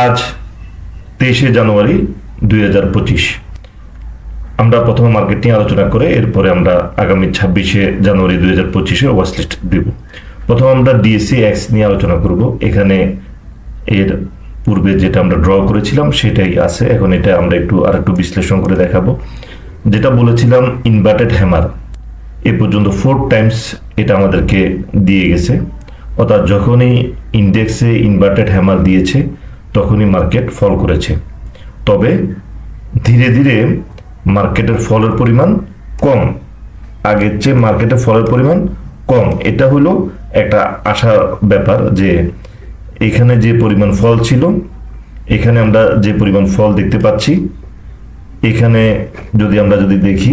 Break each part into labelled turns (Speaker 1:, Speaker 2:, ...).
Speaker 1: আজ তেইশে জানুয়ারি দুই হাজার পঁচিশ। আমরা প্রথমে মার্কেট নিয়ে আলোচনা করে এরপরে আমরা আগামী ছাব্বিশে জানুয়ারি দুই হাজার পঁচিশে ওয়াচলিস্ট দেব। প্রথমে আমরা ডিএসসি এক্স নিয়ে আলোচনা করব। এখানে এর পূর্বে যেটা আমরা ড্র করেছিলাম সেটাই আছে। এখন এটা আমরা একটু আর একটু বিশ্লেষণ করে দেখাবো। যেটা বলেছিলাম ইনভার্টেড হ্যামার এ পর্যন্ত ফোর টাইমস এটা আমাদেরকে দিয়ে গেছে। অর্থাৎ যখনই ইন্ডেক্সে ইনভার্টেড হ্যামার দিয়েছে তখনই মার্কেট ফল করেছে। তবে ধীরে ধীরে মার্কেটের ফলের পরিমাণ কম। আগের চেয়ে মার্কেটের ফলের পরিমাণ কম। এটা হলো একটা আশা ব্যাপার যে এখানে যে পরিমাণ ফল ছিল, এখানে আমরা যে পরিমাণ ফল দেখতে পাচ্ছি, এখানে যদি আমরা যদি দেখি,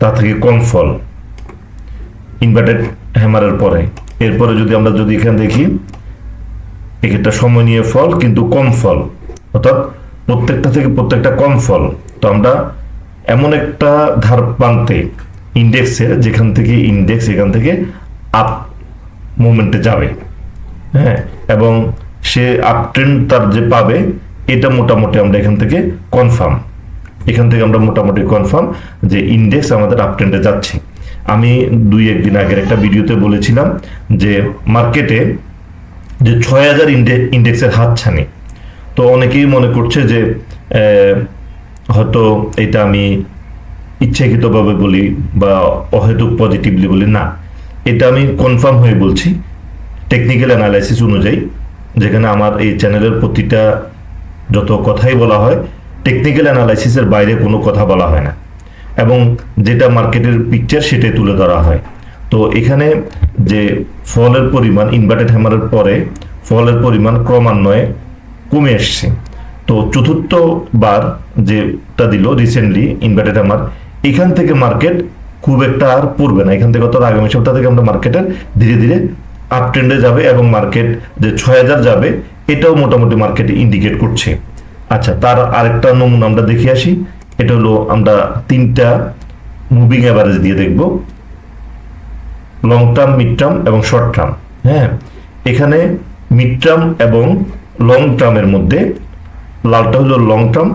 Speaker 1: তা থেকে কম ফল ইনভার্টেড হ্যামারের পরে। এরপরে যদি আমরা যদি এখানে দেখি এক্ষেত্রে সময় নিয়ে ফল, কিন্তু কম ফল। অর্থাৎ প্রত্যেকটা থেকে প্রত্যেকটা কম ফল। তো আমরা এমন একটা ধার প্রান্তে ইন্ডেক্সের যেখান থেকে ইন্ডেক্স, এখান থেকে আপ মুভমেন্টে যাবে। হ্যাঁ? এবং সে আপ ট্রেন্ড তার যে পাবে, এটা মোটামুটি আমরা এখান থেকে কনফার্ম। এখান থেকে আমরা মোটামুটি কনফার্ম যে ইন্ডেক্স আমাদের আপ ট্রেন্ডে যাচ্ছে। আমি দুই একদিন আগের একটা ভিডিওতে বলেছিলাম যে মার্কেটে যে ছয় হাজার ইন্ডেক্সের হাতছানি। তো অনেকেই মনে করছে যে হয়তো এটা আমি ইচ্ছাকৃতভাবে বলি বা অহেতুক পজিটিভলি বলি, না। এটা আমি কনফার্ম হয়ে বলছি টেকনিক্যাল অ্যানালাইসিস অনুযায়ী, যেখানে আমার এই চ্যানেলের প্রতিটা যত কথাই বলা হয় টেকনিক্যাল অ্যানালাইসিসের বাইরে কোনো কথা বলা হয় না। এবং যেটা মার্কেটের পিকচার সেটাই তুলে ধরা হয়। তো এখানে যে ফলের পরিমাণ ইনভার্টেড হ্যামারের পরে ফলের পরিমাণ ক্রমান্বয়ে কমে এসছে। তো চতুর্থবার যেটা দিল রিসেন্টলি ইনভার্টেড হ্যামার এখান থেকে মার্কেট খুব একটা আর পড়বে না। এখান থেকে অর্থাৎ আগামী সপ্তাহ থেকে আমরা মার্কেটের ধীরে ধীরে আপ ট্রেন্ডে যাবে এবং মার্কেট যে ছয় হাজার যাবে, এটাও মোটামুটি মার্কেটে ইন্ডিকেট করছে। আচ্ছা তার আরেকটা নমুনা আমরা দেখে আসি। এটা হলো আমরা তিনটা মুভিং অ্যাভারেজ দিয়ে দেখব। লং টার্ম মিড টার্ম এবং শর্ট টার্ম হ্যাঁ এখানে মিড টার্ম এবং লং টার্মের মধ্যে লালটা হলো লং টার্ম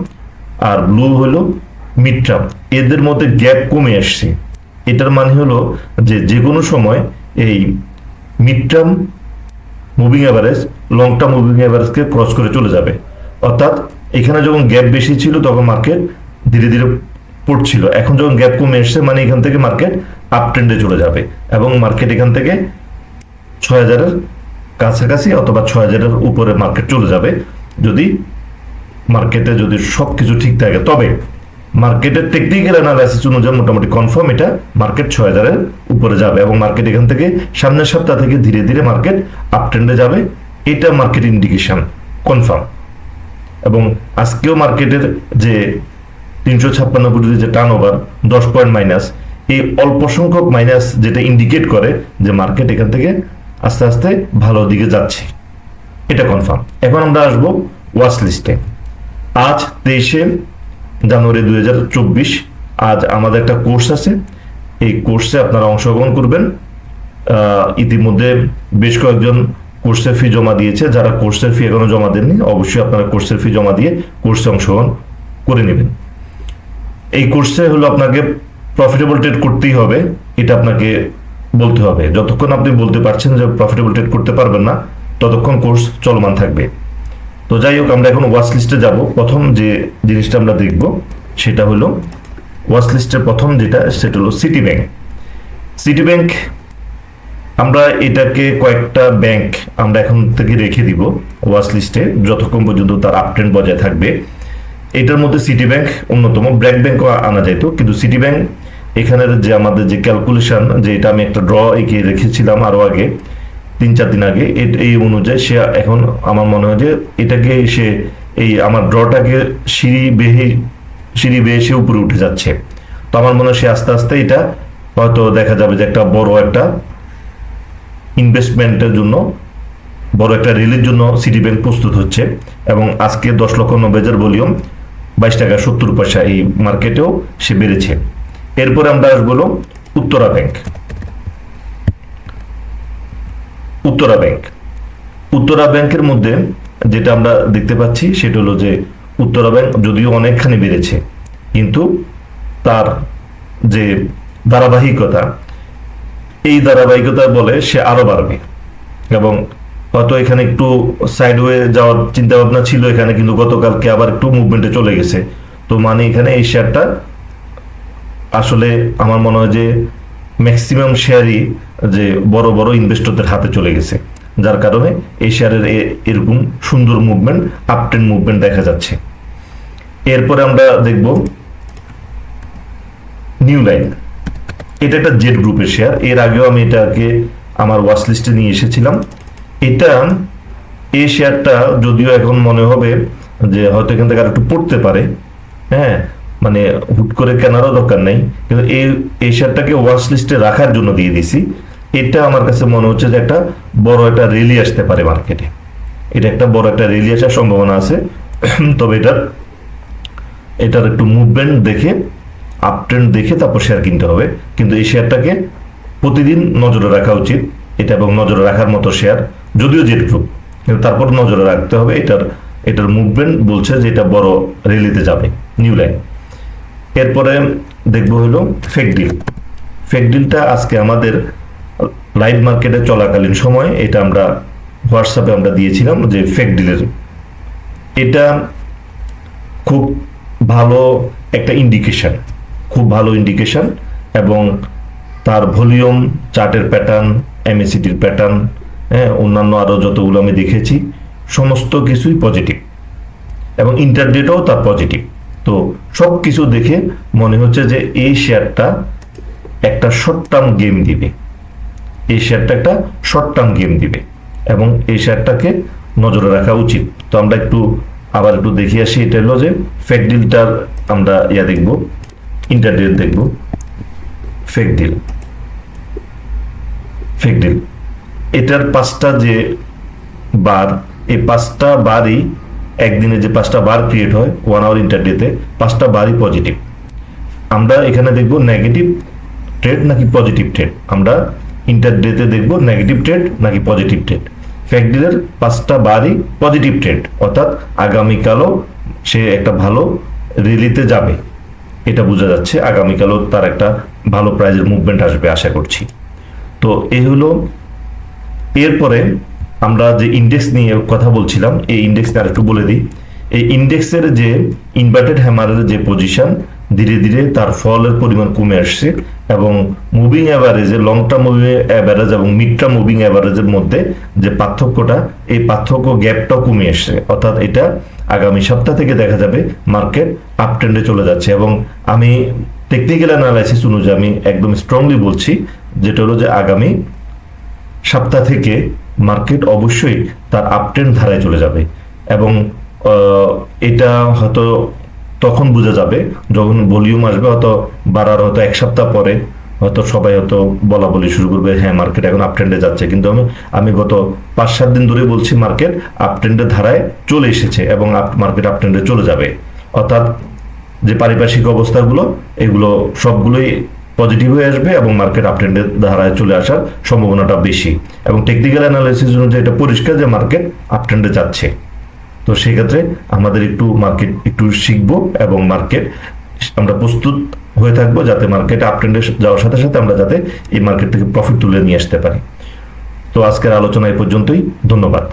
Speaker 1: আর ব্লু হলো মিড টার্ম এদের মধ্যে গ্যাপ কমে আসছে। এটার মানে হলো যে যে কোনো সময় এই mid term moving average long term moving অ্যাভারেজকে cross করে চলে যাবে। অর্থাৎ এখানে যখন গ্যাপ বেশি ছিল তখন মার্কেট ধীরে ধীরে পড়ছিল। এখন যখন গ্যাপ কমে এসছে মানে এখান থেকে মার্কেট আপ ট্রেন্ডে চলে যাবে এবং মার্কেট এখান থেকে ছয় হাজারের কাছাকাছি অথবা ছয় হাজারের উপরে মার্কেট চলে যাবে। যদি মার্কেটে যদি সব কিছু ঠিক থাকে, তবে মার্কেটের টেকনিক্যাল অ্যানালাইসিস অনুযায়ী মোটামুটি কনফার্ম এটা মার্কেট ছয় হাজারের উপরে যাবে এবং মার্কেট এখান থেকে সামনের সপ্তাহ থেকে ধীরে ধীরে মার্কেট আপ ট্রেন্ডে যাবে। এটা মার্কেট ইন্ডিকেশন কনফার্ম এবং আজকেও মার্কেটের যে তিনশো ছাপ্পান্ন কোটির যে টার্ন ওভার দশ পয়েন্ট মাইনাস এই অল্প সংখ্যক মাইনাস যেটা ইন্ডিকেট করে যে মার্কেট এখান থেকে আস্তে আস্তে ভালো দিকে যাচ্ছে। এটা কনফার্ম এখন আমরা আসব ওয়াচ লিস্টে আজ তেইশে জানুয়ারি দুই হাজার চব্বিশ, আজ আমাদের একটা কোর্স আছে। এই কোর্সে আপনারা অংশগ্রহণ করবেন। ইতিমধ্যে বেশ কয়েকজন কোর্সের ফি জমা দিয়েছে। যারা কোর্সের ফি এখনও জমা দেননি, অবশ্যই আপনারা কোর্সের ফি জমা দিয়ে কোর্সে অংশগ্রহণ করে নেবেন। এই কোর্সে হলো আপনাকে প্রফিটেবল ট্রেড করতেই হবে, এটা আপনাকে বলতে হবে। যতক্ষণ আপনি বলতে পারছেন যে প্রফিটেবল ট্রেড করতে পারবেন না, ততক্ষণ কোর্স চলমান থাকবে। তো যাই হোক, আমরা এখন ওয়াচ লিস্টে যাব। প্রথম যে জিনিসটা আমরা দেখব, সেটা হলো ওয়াচ লিস্টের প্রথম যেটা, সেটা হলো সিটি ব্যাংক সিটি ব্যাংক আমরা এটাকে কয়েকটা ব্যাংক আমরা এখন থেকে রেখে দিব ওয়াচ লিস্টে যতক্ষণ পর্যন্ত তার আপট্রেন্ড বজায় থাকবে। এটার মধ্যে সিটি ব্যাংক অন্যতম ব্র্যাক ব্যাংকও আনা যেত, কিন্তু সিটি ব্যাংক এখানের যে আমাদের যে ক্যালকুলেশন যে এটা আমি একটা ড্র এঁকে রেখেছিলাম আরও আগে, তিন চার দিন আগে এই অনুযায়ী সে এখন আমার মনে হয় যে এটাকে সে, এই আমার ড্রটাকে সিঁড়ি বেহে সিঁড়ি বেয়ে সে উপরে উঠে যাচ্ছে। তো আমার মনে হয় সে আস্তে আস্তে এটা হয়তো দেখা যাবে যে একটা বড় একটা ইনভেস্টমেন্টের জন্য, বড় একটা রিলির জন্য সিটি ব্যাংক প্রস্তুত হচ্ছে। এবং আজকে দশ লক্ষ নব্বই হাজার ভলিউম বাইশ টাকা সত্তর পয়সা এই মার্কেটেও সে বেড়েছে। এরপরে আমরা আসব উত্তরা ব্যাংক। উত্তরা ব্যাংক। উত্তরা ব্যাংকের মধ্যে যেটা আমরা দেখতে পাচ্ছি, সেটা হলো যে উত্তরা ব্যাংক যদিও অনেকখানি বেড়েছে, কিন্তু তার যে ধারাবাহিকতা, এই ধারাবাহিকতা বলে সে আরও বাড়বে। এবং হয়তো এখানে একটু সাইডওয়ে যাওয়ার চিন্তা ভাবনা ছিল এখানে, কিন্তু গতকালকে আবার একটু মুভমেন্টে চলে গেছে। তো মানে এখানে এই শেয়ারটা আসলে আমার মনে হয় যে ম্যাক্সিমাম শেয়ারই যে বড় বড় ইনভেস্টরদের হাতে চলে গেছে। যার কারণে এই শেয়ারের এরকম সুন্দর মুভমেন্ট আপ ট্রেন্ড মুভমেন্ট দেখা যাচ্ছে। এরপরে আমরা দেখব নিউ লাইন এটা একটা জেড গ্রুপের শেয়ার এর আগেও আমি এটাকে আমার ওয়াচ লিস্টে নিয়ে এসেছিলাম। এটা এই শেয়ারটা যদিও এখন মনে হবে যে হয়তো এখান থেকে আর একটু পড়তে পারে হ্যাঁ? মানে হুট করে কেনারও দরকার নেই। কিন্তু এই এই শেয়ারটাকে ওয়াচ লিস্টে রাখার জন্য দিয়ে দিছি। এটা আমার কাছে মনে হচ্ছে যে একটা বড় একটা রেলি আসতে পারে মার্কেটে এটা একটা বড় একটা রেলি আসার সম্ভাবনা আছে। তবে এটার এটার একটু মুভমেন্ট দেখে আপ ট্রেন্ড দেখে তারপর শেয়ার কিনতে হবে। কিন্তু এই শেয়ারটাকে প্রতিদিন নজরে রাখা উচিত। এটা এবং নজরে রাখার মতো শেয়ার যদিও জেট গ্রুপ কিন্তু তারপর নজরে রাখতে হবে। এটার এটার মুভমেন্ট বলছে যে এটা বড় রেলিতে যাবে। নিউ লাইন এরপরে দেখব হলো ফেক ডিল ফেক ডিলটা আজকে আমাদের লাইভ মার্কেটে চলাকালীন সময়, এটা আমরা হোয়াটসঅ্যাপে আমরা দিয়েছিলাম যে ফেক ডিলের এটা খুব ভালো একটা ইন্ডিকেশন খুব ভালো ইন্ডিকেশন এবং তার ভলিউম চার্টের প্যাটার্ন এমএসিটির প্যাটার্ন হ্যাঁ অন্যান্য আরও যতগুলো আমি দেখেছি, সমস্ত কিছুই পজিটিভ এবং ইন্টারডেটাও তার পজিটিভ তো সব কিছু দেখে মনে হচ্ছে যে এই শেয়ারটা একটা শর্ট টার্ম গেম দিবে। এই শেয়ারটা একটা শর্ট টার্ম গেম দিবে এবং এই শেয়ারটাকে নজরে রাখা উচিত। তো আমরা একটু, আবার একটু দেখে আসি, এটা হলো যে ফেক ডিলটার আমরা ইয়া দেখব ইন্টারডেট দেখব। ফেক ডিল ফেক ডিল এটার পাঁচটা যে বার, এই পাঁচটা বারই একদিনে যে পাঁচটা বার ক্রিয়েট হয় ওয়ান আওয়ার ইন্টারডেতে পাঁচটা বারই পজিটিভ আমরা এখানে দেখব নেগেটিভ ট্রেড নাকি পজিটিভ ট্রেড আমরা ইন্টারডেতে দেখব নেগেটিভ ট্রেড নাকি পজিটিভ ট্রেড ফ্যাক্ট ডিলের পাঁচটা বারই পজিটিভ ট্রেড অর্থাৎ আগামীকালও সে একটা ভালো রিলিতে যাবে। এটা বোঝা যাচ্ছে আগামীকালও তার একটা ভালো প্রাইজের মুভমেন্ট আসবে, আশা করছি। তো এই হলো, এরপরে আমরা যে ইন্ডেক্স নিয়ে কথা বলছিলাম, এই ইন্ডেক্স আর একটু বলে দিই। এই ইন্ডেক্সের যে ইনভার্টেড হ্যামারের যে পজিশন ধীরে ধীরে তার ফলের পরিমাণ কমে আসছে এবং মুভিং অ্যাভারেজে লং টার্ম মুভিং অ্যাভারেজ এবং মিড টার্ম মুভিং অ্যাভারেজের মধ্যে যে পার্থক্যটা, এই পার্থক্য গ্যাপটাও কমে আসছে। অর্থাৎ এটা আগামী সপ্তাহ থেকে দেখা যাবে মার্কেট আপ ট্রেন্ডে চলে যাচ্ছে এবং আমি টেকনিক্যাল অ্যানালাইসিস অনুযায়ী আমি একদম স্ট্রংলি বলছি, যেটা হলো যে আগামী সপ্তাহ থেকে মার্কেট অবশ্যই তার আপট্রেন্ড ধারায় চলে যাবে এবং এটা হয়তো তখন বোঝা যাবে যখন ভলিউম আসবে, হয়তো বাড়ার হয়তো এক সপ্তাহ পরে হয়তো সবাই হয়তো বলা বলি শুরু করবে হ্যাঁ মার্কেট এখন আপট্রেন্ডে যাচ্ছে। কিন্তু আমি আমি গত পাঁচ, সাত দিন ধরে বলছি মার্কেট আপট্রেন্ডের ধারায় চলে এসেছে এবং আপ মার্কেট আপট্রেন্ডে চলে যাবে। অর্থাৎ যে পারিপার্শ্বিক অবস্থাগুলো, এগুলো সবগুলোই পজিটিভ হয়ে আসবে এবং মার্কেট আপট্রেন্ডের ধারায় চলে আসার সম্ভাবনাটা বেশি। এবং টেকনিক্যাল অ্যানালাইসিস অনুযায়ী এটা পরিষ্কার যে মার্কেট আপট্রেন্ডে যাচ্ছে। তো সেক্ষেত্রে আমাদের একটু মার্কেট একটু শিখব এবং মার্কেট আমরা প্রস্তুত হয়ে থাকব যাতে মার্কেট আপট্রেন্ডে যাওয়ার সাথে সাথে আমরা যাতে এই মার্কেট থেকে প্রফিট তুলে নিয়ে আসতে পারি। তো আজকের আলোচনা এই পর্যন্তই। ধন্যবাদ।